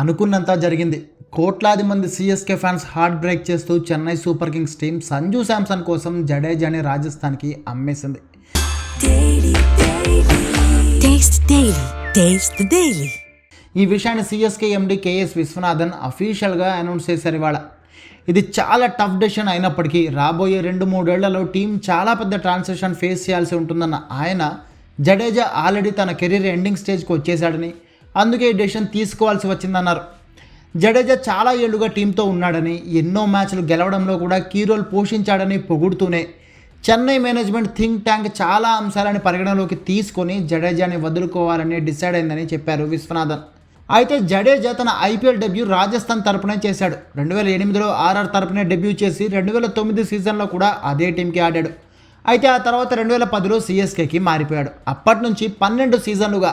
అనుకున్నంత జరిగింది. కోట్లాది మంది సిఎస్కే ఫ్యాన్స్ హార్ట్ బ్రేక్ చేస్తూ Chennai super kings team Sanju Samson కోసం జడేజాని రాజస్థాన్కి అమ్మేసింది. ఈ విషయాన్ని సిఎస్కే ఎండి కేఎస్ విశ్వనాథన్ అఫీషియల్గా అనౌన్స్ చేశారు ఇవాళ. ఇది చాలా టఫ్ డెసిషన్ అయినప్పటికీ రాబోయే రెండు మూడేళ్ళలో టీం చాలా పెద్ద ట్రాన్సాక్షన్ ఫేస్ చేయాల్సి ఉంటుందన్న ఆయన జడేజా ఆల్రెడీ తన కెరీర్ ఎండింగ్ స్టేజ్కి వచ్చేశాడని అందుకే ఈ డెసిషన్ తీసుకోవాల్సి వచ్చిందన్నారు. జడేజా చాలా ఏళ్ళుగా టీంతో ఉన్నాడని ఎన్నో మ్యాచ్లు గెలవడంలో కూడా కీ రోల్ పోషించాడని పొగుడుతూనే. చెన్నై మేనేజ్మెంట్ థింక్ ట్యాంక్ చాలా అంశాలని పరిగణలోకి తీసుకొని జడేజాని వదులుకోవాలని డిసైడ్ అయిందని చెప్పారు విశ్వనాథన్. అయితే జడేజా తన ఐపీఎల్ డెబ్యూ రాజస్థాన్ తరపునే చేశాడు. రెండు వేల ఎనిమిదిలో ఆర్ఆర్ తరపునే డెబ్యూ చేసి రెండు వేల తొమ్మిది సీజన్లో కూడా అదే టీంకి ఆడాడు. అయితే ఆ తర్వాత రెండు వేల పదిలో సిఎస్కేకి మారిపోయాడు. అప్పటి నుంచి పన్నెండు సీజన్లుగా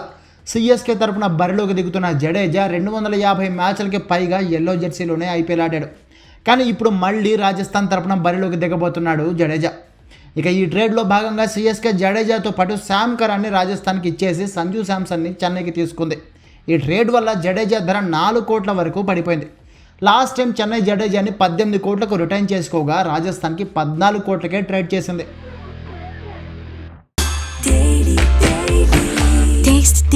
సిఎస్కే తరపున బరిలోకి దిగుతున్న జడేజా రెండు వందల యాభై మ్యాచ్లకి పైగా ఎల్లో జెర్సీలోనే ఐపీఎల్ ఆడాడు. కానీ ఇప్పుడు మళ్ళీ రాజస్థాన్ తరపున బరిలోకి దిగబోతున్నాడు జడేజా. ఇక ఈ ట్రేడ్లో భాగంగా సిఎస్కే జడేజాతో పాటు శామ్ కరాన్ని రాజస్థాన్కి ఇచ్చేసి సంజు శాంసన్ని చెన్నైకి తీసుకుంది. ఈ ట్రేడ్ వల్ల జడేజా ధర నాలుగు కోట్ల వరకు పడిపోయింది. లాస్ట్ టైం చెన్నై జడేజాని పద్దెనిమిది కోట్లకు రిటైన్ చేసుకోగా రాజస్థాన్కి పద్నాలుగు కోట్లకే ట్రేడ్ చేసింది.